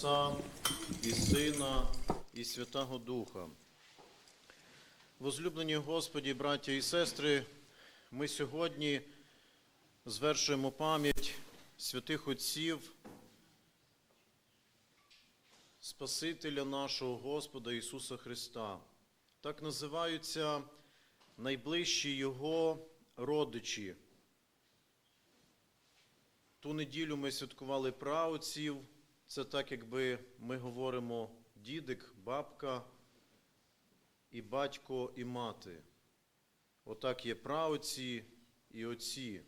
Отця і Сина, і Святого Духа. Возлюблені Господі, браття і сестри, ми сьогодні звершуємо пам'ять святих Отців, Спасителя нашого Господа Ісуса Христа. Так називаються найближчі Його родичі. Ту неділю ми святкували праотців. Це так, якби ми говоримо дідик, бабка і батько і мати. Отак є праотці і отці.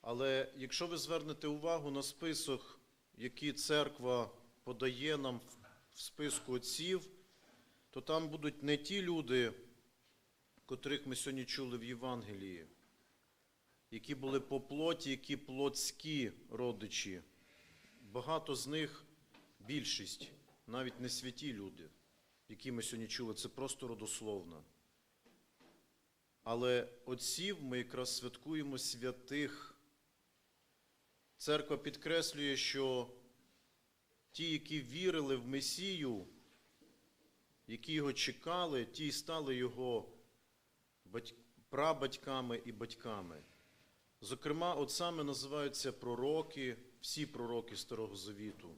Але якщо ви звернете увагу на список, який церква подає нам в списку отців, то там будуть не ті люди, котрих ми сьогодні чули в Євангелії, які були по плоті, які плотські родичі. Багато з них, більшість, навіть не святі люди, які ми сьогодні чули, це просто родословно. Але отців ми якраз святкуємо святих. Церква підкреслює, що ті, які вірили в Месію, які його чекали, ті стали його прабатьками і батьками. Зокрема, отцями називаються пророки, всі пророки Старого Завіту.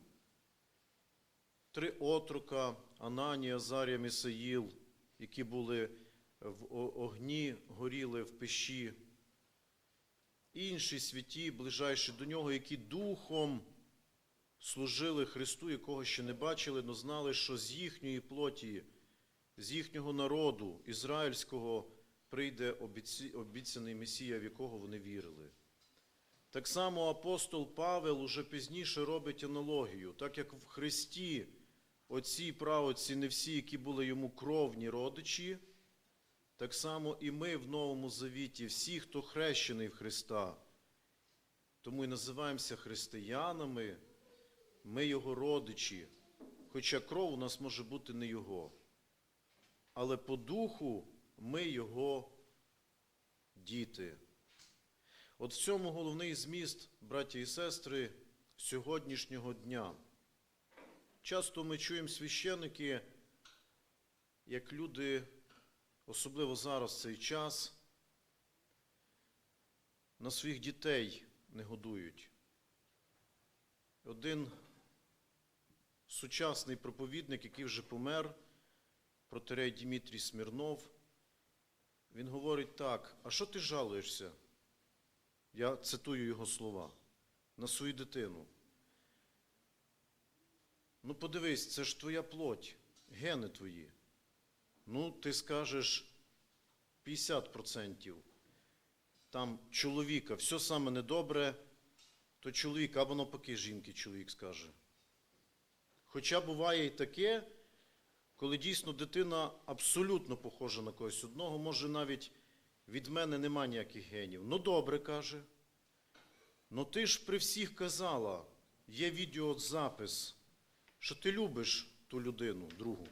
Три отрука Ананія, Азарія, Місаїл, які були в огні, горіли в пещі. Інші святі, ближайші до нього, які духом служили Христу, якого ще не бачили, але знали, що з їхньої плоті, з їхнього народу, ізраїльського, прийде обіцяний Месія, в якого вони вірили. Так само апостол Павел уже пізніше робить аналогію, так як в Христі оці і праотці не всі, які були йому кровні родичі, так само і ми в Новому Завіті, всі, хто хрещений в Христа, тому і називаємося християнами, ми його родичі, хоча кров у нас може бути не його. Але по духу ми його діти. От в цьому головний зміст, браті і сестри, сьогоднішнього дня. Часто ми чуємо священики, як люди, особливо зараз цей час, на своїх дітей не годують. Один сучасний проповідник, який вже помер, протерей Дмитрій Смірнов, він говорить так: а що ти жалуєшся? Я цитую його слова на свою дитину. Ну, подивись, це ж твоя плоть, гени твої. Ну, ти скажеш 50%. Там чоловіка, все саме недобре, то чоловік, або навпаки, жінки чоловік скаже. Хоча буває і таке, коли дійсно дитина абсолютно похожа на когось одного, може навіть від мене нема ніяких генів. Ну добре, каже. Ну ти ж при всіх казала, є відеозапис, що ти любиш ту людину, другу.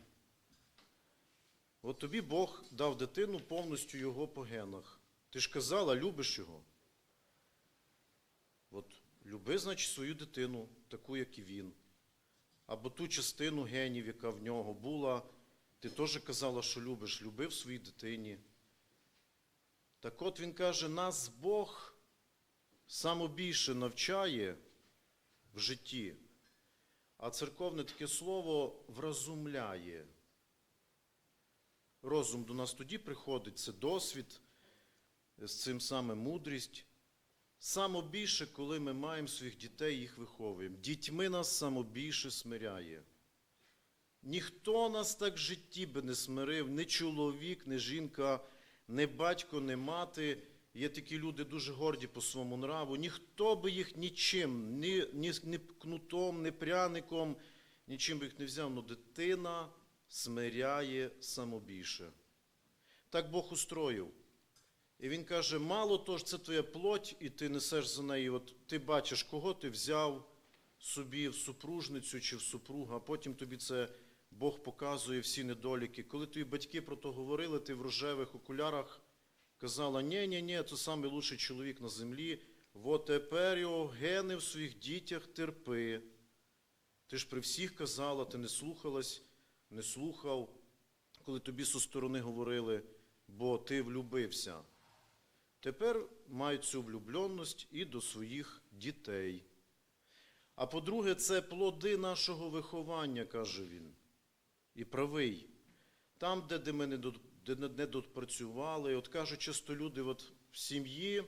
От тобі Бог дав дитину повністю його по генах. Ти ж казала, любиш його. От люби, значить, свою дитину, таку, як і він. Або ту частину генів, яка в нього була, ти теж казала, що любиш, люби в своїй дитині. Так от він каже, нас Бог самобільше навчає в житті, а церковне таке слово вразумляє. Розум до нас тоді приходить, це досвід, з цим саме мудрість. Самобільше, коли ми маємо своїх дітей, їх виховуємо. Дітьми нас самобільше смиряє. Ніхто нас так в житті би не смирив, ні чоловік, ні жінка, ні батько, ні мати. Є такі люди дуже горді по своєму нраву. Ніхто би їх нічим, ні, ні, ні кнутом, ні пряником, нічим би їх не взяв. Но дитина смиряє самобільше. Так Бог устроїв. І він каже: мало того це твоя плоть, і ти несеш за неї. От ти бачиш, кого ти взяв собі в супружницю чи в супруга, а потім тобі це Бог показує всі недоліки. Коли твої батьки про то говорили, ти в рожевих окулярах казала, ні, ні, ні, це найкращий чоловік на землі. От тепер його гени в своїх дітях терпи. Ти ж при всіх казала, ти не слухалась, не слухав, коли тобі зі сторони говорили, бо ти влюбився. Тепер май цю влюбленість і до своїх дітей. А по-друге, це плоди нашого виховання, каже він. І правий. Там, де, де ми не, допрацювали, от кажуть часто люди от в сім'ї,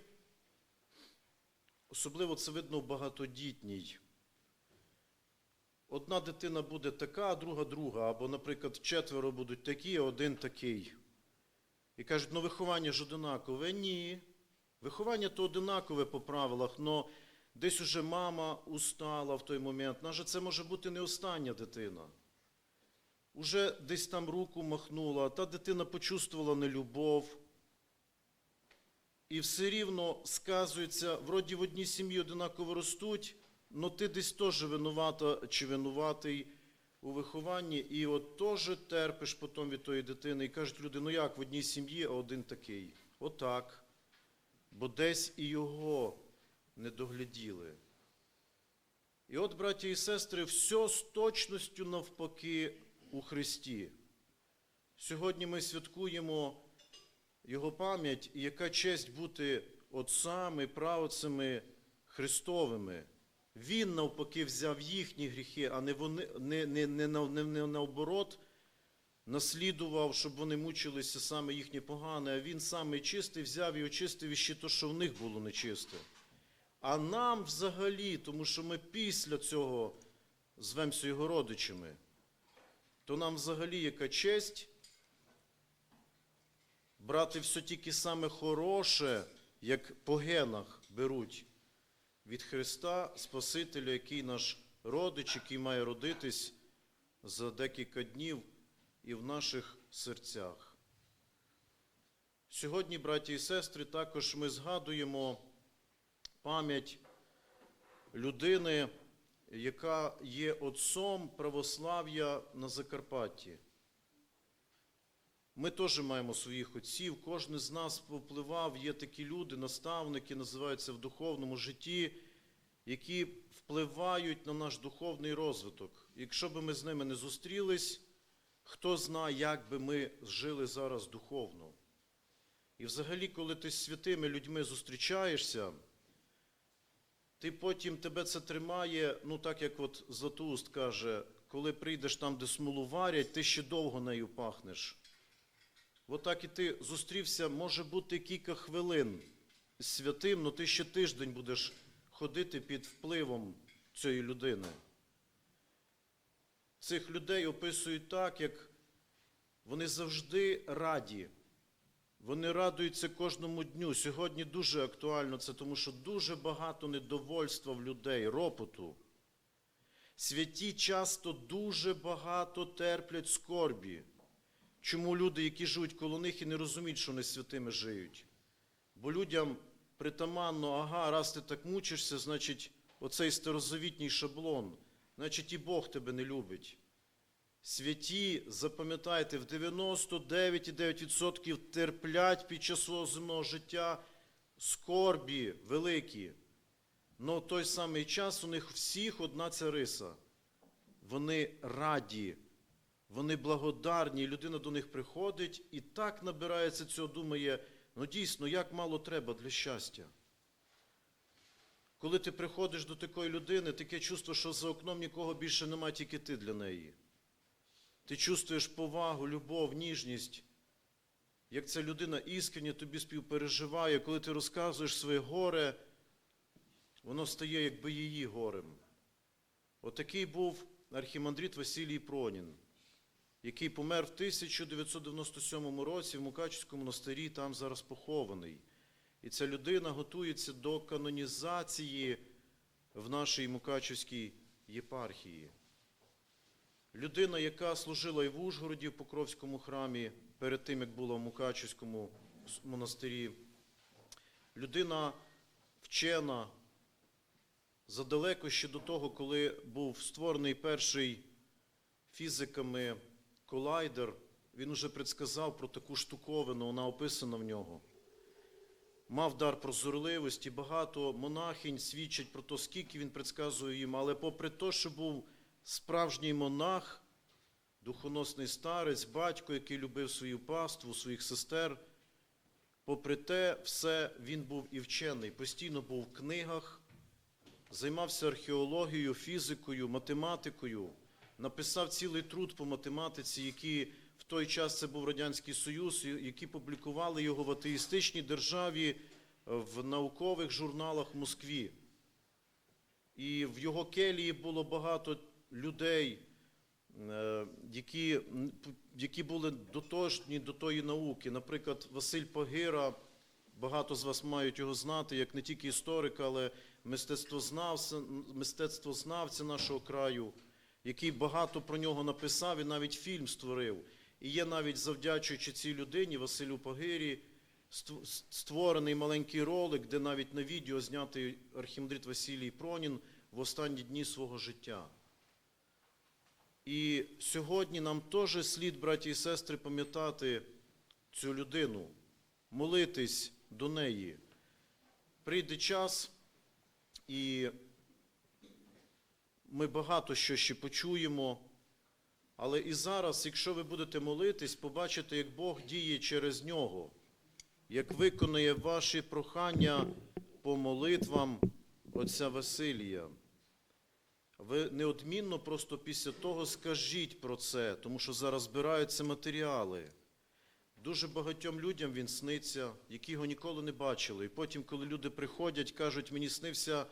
особливо це видно в багатодітній. Одна дитина буде така, а друга друга. Або, наприклад, четверо будуть такі, а один такий. І кажуть, ну виховання ж одинакове. Ні. Виховання то одинакове по правилах, але десь уже мама устала в той момент. Наже це може бути не остання дитина. Уже десь там руку махнула, та дитина почувствувала нелюбов. І все рівно сказується, вроді в одній сім'ї одинаково ростуть, але ти десь теж винувата чи винуватий у вихованні, і от теж терпиш потім від тої дитини. І кажуть люди, ну як в одній сім'ї, а один такий. Отак. Бо десь і його не догляділи. І от, браті і сестри, все з точністю навпаки у Христі. Сьогодні ми святкуємо Його пам'ять, і яка честь бути отцями, правоцями Христовими. Він навпаки взяв їхні гріхи, а не, вони, не, не, не, не, не наоборот наслідував, щоб вони мучилися саме їхнє погане, а він саме чистий взяв і очистив іще те, що в них було нечисте. А нам взагалі, тому що ми після цього звемося його родичами, то нам взагалі яка честь брати все тільки саме хороше, як по генах беруть від Христа Спасителя, який наш родич, який має родитись за декілька днів і в наших серцях. Сьогодні, браті і сестри, також ми згадуємо пам'ять людини, яка є отцом православ'я на Закарпатті. Ми теж маємо своїх отців, кожен з нас впливав, є такі люди, наставники, називаються в духовному житті, які впливають на наш духовний розвиток. Якщо б ми з ними не зустрілись, хто знає, як би ми жили зараз духовно. І взагалі, коли ти з святими людьми зустрічаєшся, ти потім тебе це тримає, ну так як от Златоуст каже, коли прийдеш там, де смолу варять, ти ще довго нею пахнеш. Отак і ти зустрівся, може бути кілька хвилин з святим, але ти ще тиждень будеш ходити під впливом цієї людини. Цих людей описують так, як вони завжди раді. Вони радуються кожному дню. Сьогодні дуже актуально це, тому що дуже багато недовольства в людей, ропоту. Святі часто дуже багато терплять скорбі. Чому люди, які живуть коло них і не розуміють, що вони святими живуть? Бо людям притаманно, ага, раз ти так мучишся, значить, оцей старозавітній шаблон, значить і Бог тебе не любить. Святі, запам'ятайте, в 99,9% терплять під час свого життя скорбі великі. Но в той самий час у них всіх одна ця риса. Вони раді, вони благодарні, людина до них приходить і так набирається цього, думає, ну дійсно, як мало треба для щастя. Коли ти приходиш до такої людини, таке чувство, що за окном нікого більше немає, тільки ти для неї. Ти чувствуєш повагу, любов, ніжність, як ця людина іскренне тобі співпереживає, коли ти розказуєш своє горе, воно стає якби її горем. Отакий був архімандрит Василій Пронін, який помер в 1997 році в Мукачівському монастирі, там зараз похований. І ця людина готується до канонізації в нашій Мукачівській єпархії. Людина, яка служила і в Ужгороді в Покровському храмі, перед тим, як була в Мукачівському монастирі. Людина вчена, задалеко ще до того, коли був створений перший фізиками колайдер, він уже предсказав про таку штуковину, вона описана в нього. Мав дар прозорливості, багато монахинь свідчать про те, скільки він предсказує їм, але попри те, що був справжній монах, духоносний старець, батько, який любив свою паству, своїх сестер. Попри те, все він був і вчений, постійно був в книгах, займався археологією, фізикою, математикою, написав цілий труд по математиці, який в той час це був Радянський Союз, які публікували його в атеїстичній державі е, в наукових журналах в Москві. І в його келії було багато людей, е, які, які були дотожні до тої науки. Наприклад, Василь Погира, багато з вас мають його знати, як не тільки історика, але мистецтвознавця, мистецтвознавця нашого краю, який багато про нього написав і навіть фільм створив. І є навіть завдячуючи цій людині, Василю Погирі, створений маленький ролик, де навіть на відео знятий архімандрит Василій Пронін в останні дні свого життя. І сьогодні нам теж слід, браті і сестри, пам'ятати цю людину, молитись до неї. Прийде час, і ми багато що ще почуємо. Але і зараз, якщо ви будете молитись, побачите, як Бог діє через нього, як виконує ваші прохання по молитвам отця Василія. Ви неодмінно просто після того скажіть про це, тому що зараз збираються матеріали. Дуже багатьом людям він сниться, які його ніколи не бачили. І потім, коли люди приходять, кажуть, мені снився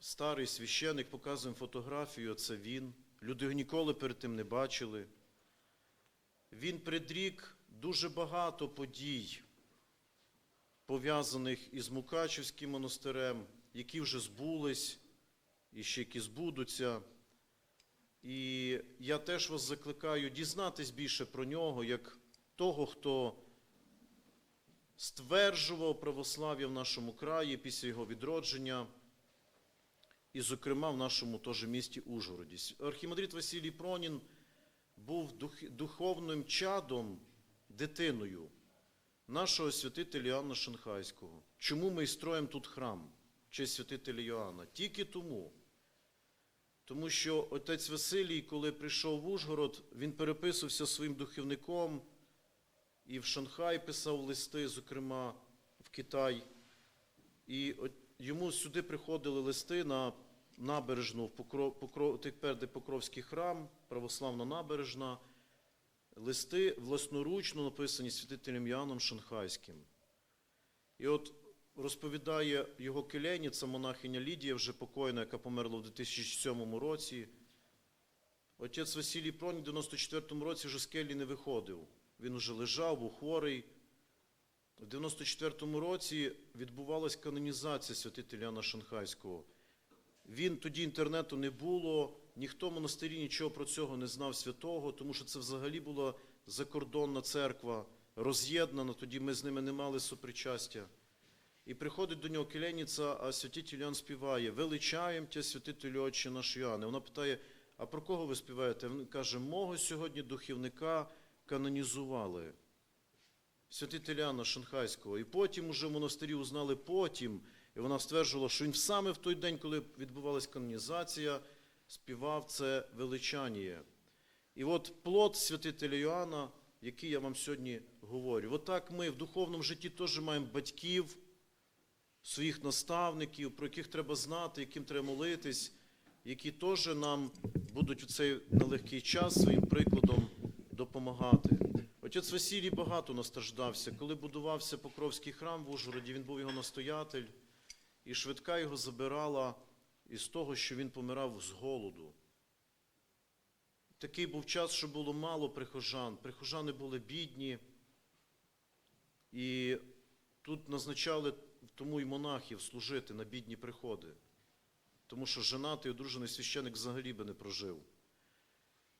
старий священик, показуємо фотографію, це він. Люди його ніколи перед тим не бачили. Він предрік дуже багато подій, пов'язаних із Мукачівським монастирем, які вже збулись і ще які збудуться. І я теж вас закликаю дізнатись більше про нього, як того, хто стверджував православ'я в нашому краї після його відродження, і, зокрема, в нашому теж місті Ужгороді. Архімандрит Василій Пронін був дух- духовним чадом, дитиною нашого святителя Іоанна Шанхайського. Чому ми і строїмо тут храм в честь святителя Іоанна? Тільки тому. Тому що отець Василій, коли прийшов в Ужгород, він переписувався своїм духовником і в Шанхай писав листи, зокрема в Китай. І от йому сюди приходили листи на набережну, в Покров, Покров, тепер де Покровський храм, православна набережна, листи власноручно написані святителем Яном Шанхайським. І от розповідає його келейниця, монахиня Лідія, вже покойна, яка померла в 2007 році. Отець Василій Пронь в 94-му році вже з келі не виходив. Він уже лежав, був хворий. В 94-му році відбувалась канонізація святителя Яна Шанхайського. Він тоді інтернету не було, ніхто в монастирі нічого про цього не знав святого, тому що це взагалі була закордонна церква, роз'єднана, тоді ми з ними не мали супричастя. І приходить до нього келейниця, а святитель Ян співає Величаєм тя, святителю Отче наш Іоанне. Вона питає, а про кого ви співаєте? Він каже, мого сьогодні духівника канонізували. Святителя Яна Шанхайського. І потім уже в монастирі узнали потім, і вона стверджувала, що він саме в той день, коли відбувалась канонізація, співав це величання. І от плод святителя Йоанна, який я вам сьогодні говорю. Отак ми в духовному житті теж маємо батьків, своїх наставників, про яких треба знати, яким треба молитись, які теж нам будуть у цей нелегкий час своїм прикладом допомагати. Отець Василій багато настраждався. Коли будувався Покровський храм в Ужгороді, він був його настоятель, і швидка його забирала із того, що він помирав з голоду. Такий був час, що було мало прихожан. Прихожани були бідні, і тут назначали тому й монахів служити на бідні приходи, тому що женатий одружений священик взагалі би не прожив.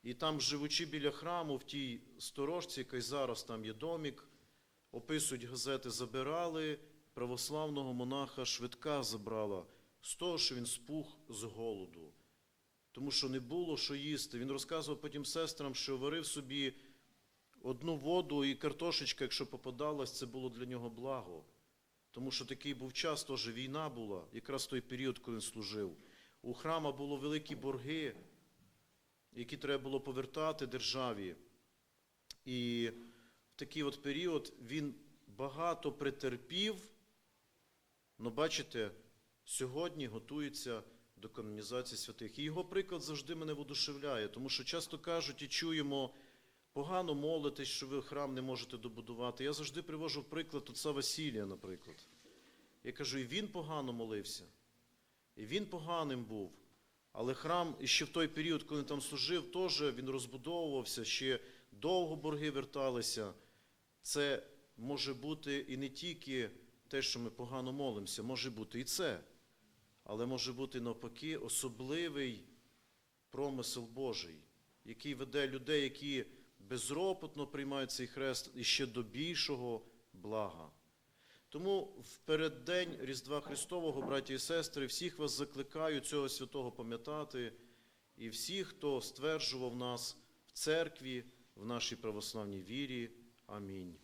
І там, живучи біля храму, в тій сторожці, яка й зараз там є домік, описують газети, забирали православного монаха швидка забрала з того, що він спух з голоду. Тому що не було що їсти. Він розказував потім сестрам, що варив собі одну воду і картошечка, якщо попадалась, це було для нього благо. Тому що такий був час, теж війна була, якраз той період, коли він служив. У храма було великі борги, які треба було повертати державі. І в такий от період він багато претерпів, але бачите, сьогодні готується до канонізації святих. І його приклад завжди мене воодушевляє, тому що часто кажуть і чуємо, погано молитесь, що ви храм не можете добудувати. Я завжди привожу приклад отця Василія, наприклад. Я кажу, і він погано молився, і він поганим був. Але храм ще в той період, коли він там служив, теж він розбудовувався, ще довго борги верталися. Це може бути і не тільки те, що ми погано молимося, може бути і це. Але може бути навпаки особливий промисел Божий, який веде людей, які безропотно приймають цей хрест і ще до більшого блага. Тому в переддень Різдва Христового, браті і сестри, всіх вас закликаю цього святого пам'ятати і всіх, хто стверджував нас в церкві, в нашій православній вірі. Амінь.